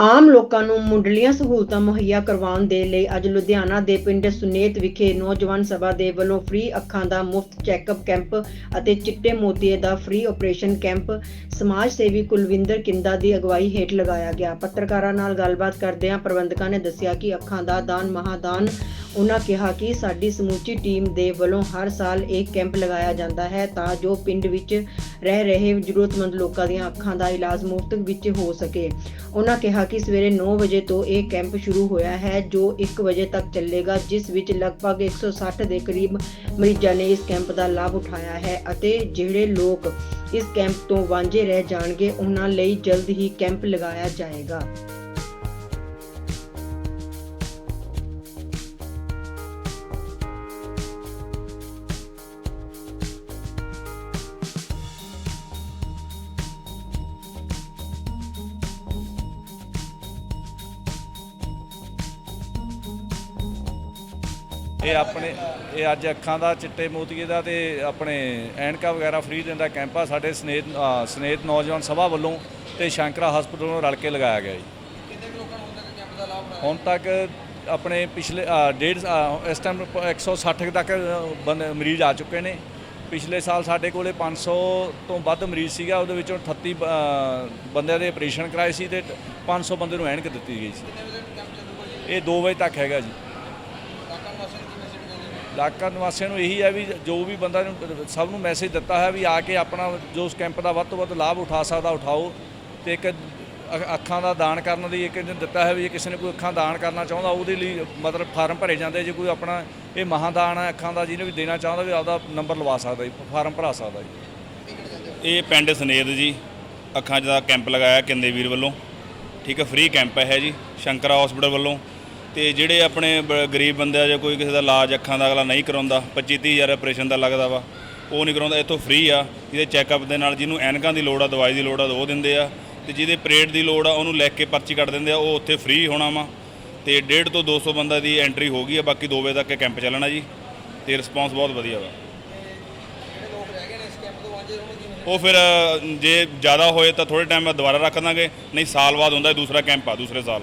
ਆਮ ਲੋਕਾਂ ਨੂੰ ਮੁੱਢਲੀਆਂ ਸਹੂਲਤਾਂ ਮੁਹੱਈਆ ਕਰਵਾਉਣ ਦੇ ਲਈ ਅੱਜ ਲੁਧਿਆਣਾ ਦੇ ਪਿੰਡ ਸੁਨੇਤ ਵਿਖੇ ਨੌਜਵਾਨ ਸਭਾ ਦੇ ਵੱਲੋਂ ਫ੍ਰੀ ਅੱਖਾਂ ਦਾ ਮੁਫਤ ਚੈੱਕਅਪ ਕੈਂਪ ਅਤੇ ਚਿੱਟੇ ਮੋਤੀਏ ਦਾ ਫ੍ਰੀ ਆਪਰੇਸ਼ਨ ਕੈਂਪ, ਸਮਾਜ ਸੇਵੀ ਕੁਲਵਿੰਦਰ ਕਿੰਦਾ ਦੀ ਅਗਵਾਈ ਹੇਠ ਲਗਾਇਆ ਗਿਆ। ਪੱਤਰਕਾਰਾਂ ਨਾਲ ਗੱਲਬਾਤ ਕਰਦਿਆਂ ਪ੍ਰਬੰਧਕਾਂ ਨੇ ਦੱਸਿਆ ਕਿ ਅੱਖਾਂ ਦਾ ਦਾਨ ਮਹਾਦਾਨ ਉਹਨਾਂ ਕਿਹਾ ਕਿ ਸਾਡੀ ਸਮੁੱਚੀ ਟੀਮ ਦੇ ਵੱਲੋਂ ਹਰ ਸਾਲ ਇਹ ਕੈਂਪ ਲਗਾਇਆ ਜਾਂਦਾ ਹੈ ਤਾਂ ਜੋ ਪਿੰਡ ਵਿੱਚ ਰਹਿ ਰਹੇ ਜ਼ਰੂਰਤਮੰਦ ਲੋਕਾਂ ਦੀਆਂ ਅੱਖਾਂ ਦਾ ਇਲਾਜ ਮੁਫਤ ਵਿੱਚ ਹੋ ਸਕੇ। ਉਹਨਾਂ ਕਿਹਾ ਕਿ ਸਵੇਰੇ 9 ਵਜੇ ਤੋਂ ਇਹ ਕੈਂਪ ਸ਼ੁਰੂ ਹੋਇਆ ਹੈ, ਜੋ 1 ਵਜੇ ਤੱਕ ਚੱਲੇਗਾ, ਜਿਸ ਵਿੱਚ ਲਗਭਗ 160 ਦੇ ਕਰੀਬ ਮਰੀਜ਼ਾਂ ਨੇ ਇਸ ਕੈਂਪ ਦਾ ਲਾਭ ਉਠਾਇਆ ਹੈ ਅਤੇ ਜਿਹੜੇ ਲੋਕ ਇਸ ਕੈਂਪ ਤੋਂ ਵਾਂਝੇ ਰਹਿ ਜਾਣਗੇ ਉਹਨਾਂ ਲਈ ਜਲਦ ਹੀ ਕੈਂਪ ਲਗਾਇਆ ਜਾਏਗਾ। ਇਹ ਆਪਣੇ ਇਹ ਅੱਜ ਅੱਖਾਂ ਦਾ ਚਿੱਟੇ ਮੋਤੀਏ ਦਾ ਤੇ ਆਪਣੇ ਐਨਕਾ ਵਗੈਰਾ ਫ੍ਰੀ ਦਿੰਦਾ ਕੈਂਪ ਆ। ਸਾਡੇ ਸਨੇਤ ਸਨੇਤ ਨੌਜਵਾਨ ਸਭਾ ਵੱਲੋਂ ਤੇ ਸ਼ੰਕਰਾ ਹਸਪਤਾਲ ਵੱਲੋਂ ਰਲ ਕੇ ਲਗਾਇਆ ਗਿਆ ਜੀ। ਹੁਣ ਤੱਕ ਆਪਣੇ ਪਿਛਲੇ ਡੇਢ ਇਸ ਟਾਈਮ 160 ਤੱਕ ਬੰਦੇ ਮਰੀਜ਼ ਆ ਚੁੱਕੇ ਨੇ। ਪਿਛਲੇ ਸਾਲ ਸਾਡੇ ਕੋਲੇ 500 ਤੋਂ ਵੱਧ ਮਰੀਜ਼ ਸੀਗਾ ਉਹਦੇ ਵਿੱਚੋਂ 38 ਅ, ਬੰਦਿਆਂ ਦੇ ਆਪਰੇਸ਼ਨ ਕਰਾਏ ਸੀ ਤੇ 500 ਬੰਦੇ ਨੂੰ ਐਨਕ ਦਿੱਤੀ ਗਈ ਸੀ। ਇਹ 2 ਵਜੇ ਤੱਕ ਹੈਗਾ ਜੀ। ਇਲਾਕਾ ਨਿਵਾਸੀਆਂ ਨੂੰ ਇਹੀ ਹੈ ਵੀ ਜੋ ਵੀ ਬੰਦਾ ਸਭ ਨੂੰ ਮੈਸੇਜ ਦਿੱਤਾ ਹੈ ਵੀ ਆ ਕੇ ਆਪਣਾ ਜੋ ਉਸ ਕੈਂਪ ਦਾ ਵੱਧ ਤੋਂ ਵੱਧ ਲਾਭ ਉਠਾ ਸਕਦਾ, ਉਠਾਓ ਤੇ ਇੱਕ ਅ- ਅੱਖਾਂ ਦਾ ਦਾਨ ਕਰਨ ਲਈ ਇੱਕ ਇਹਨੇ ਦਿੱਤਾ ਹੈ ਵੀ ਜੇ ਕਿਸੇ ਨੇ ਕੋਈ ਅੱਖਾਂ ਦਾਨ ਕਰਨਾ ਚਾਹੁੰਦਾ, ਉਹਦੇ ਲਈ ਮਤਲਬ ਫਾਰਮ ਭਰੇ ਜਾਂਦੇ ਜੇ ਕੋਈ ਆਪਣਾ ਇਹ ਮਹਾਦਾਨ ਹੈ ਅੱਖਾਂ ਦਾ ਜਿਹਨੇ ਵੀ ਦੇਣਾ ਚਾਹੁੰਦਾ ਵੀ ਆਪਦਾ ਨੰਬਰ ਲਵਾ ਸਕਦਾ ਜੀ, ਫਾਰਮ ਭਰਾ ਸਕਦਾ ਜੀ। ਇਹ ਪਿੰਡ ਸਨੇਦ ਜੀ, ਅੱਖਾਂ 'ਚ ਦਾ ਕੈਂਪ ਲਗਾਇਆ ਕਿੰਦੇ ਵੀਰ ਵੱਲੋਂ। ਠੀਕ ਹੈ ਫ੍ਰੀ ਕੈਂਪ ਹੈ ਜੀ, ਸ਼ੰਕਰਾ ਹਸਪੀਟਲ ਵੱਲੋਂ। ਤੇ ਜਿਹੜੇ ਆਪਣੇ ਬ- ਗਰੀਬ ਬੰਦੇ ਆ ਜਾਂ ਕੋਈ ਕਿਸੇ ਦਾ ਇਲਾਜ ਅੱਖਾਂ ਦਾ ਅਗਲਾ ਨਹੀਂ ਕਰਾਉਂਦਾ 25 30 ਹਜ਼ਾਰ ਆਪਰੇਸ਼ਨ ਦਾ ਲੱਗਦਾ ਵਾ ਉਹ ਨਹੀਂ ਕਰਾਉਂਦਾ ਇੱਥੋਂ ਫ੍ਰੀ ਆ ਜਿਹਦੇ ਚੈੱਕਅਪ ਦੇ ਨਾਲ ਜਿਹਨੂੰ ਐਨਕਾਂ ਦੀ ਲੋੜ ਆ ਦਵਾਈ ਦੀ ਲੋੜ ਆ ਉਹ ਦਿੰਦੇ ਆ ਤੇ ਜਿਹਦੇ ਪਰੇਡ ਦੀ ਲੋੜ ਆ ਉਹਨੂੰ ਲਿਖ ਕੇ ਪਰਚੀ ਕੱਟ ਦਿੰਦੇ ਆ ਉਹ ਉੱਥੇ ਫ੍ਰੀ ਹੋਣਾ ਵਾ ਤੇ 1.5 ਤੋਂ 200 ਬੰਦਾ ਦੀ ਐਂਟਰੀ ਹੋ ਗਈ ਆ ਬਾਕੀ 2 ਵਜੇ ਤੱਕ ਇਹ ਕੈਂਪ ਚੱਲਣਾ ਜੀ ਤੇ ਰਿਸਪੌਂਸ ਬਹੁਤ ਵਧੀਆ ਵਾ। ਉਹ ਫਿਰ ਅ, ਜੇ ਜ਼ਿਆਦਾ ਹੋਏ ਤਾਂ ਥੋੜੇ ਟਾਈਮ ਬਾਅਦ ਦੁਬਾਰਾ ਰੱਖ ਦਾਂਗੇ ਨਹੀਂ ਸਾਲ ਬਾਅਦ ਹੁੰਦਾ ਹੈ ਦੂਸਰਾ ਕੈਂਪ ਆ ਦੂਸਰੇ ਸਾਲ।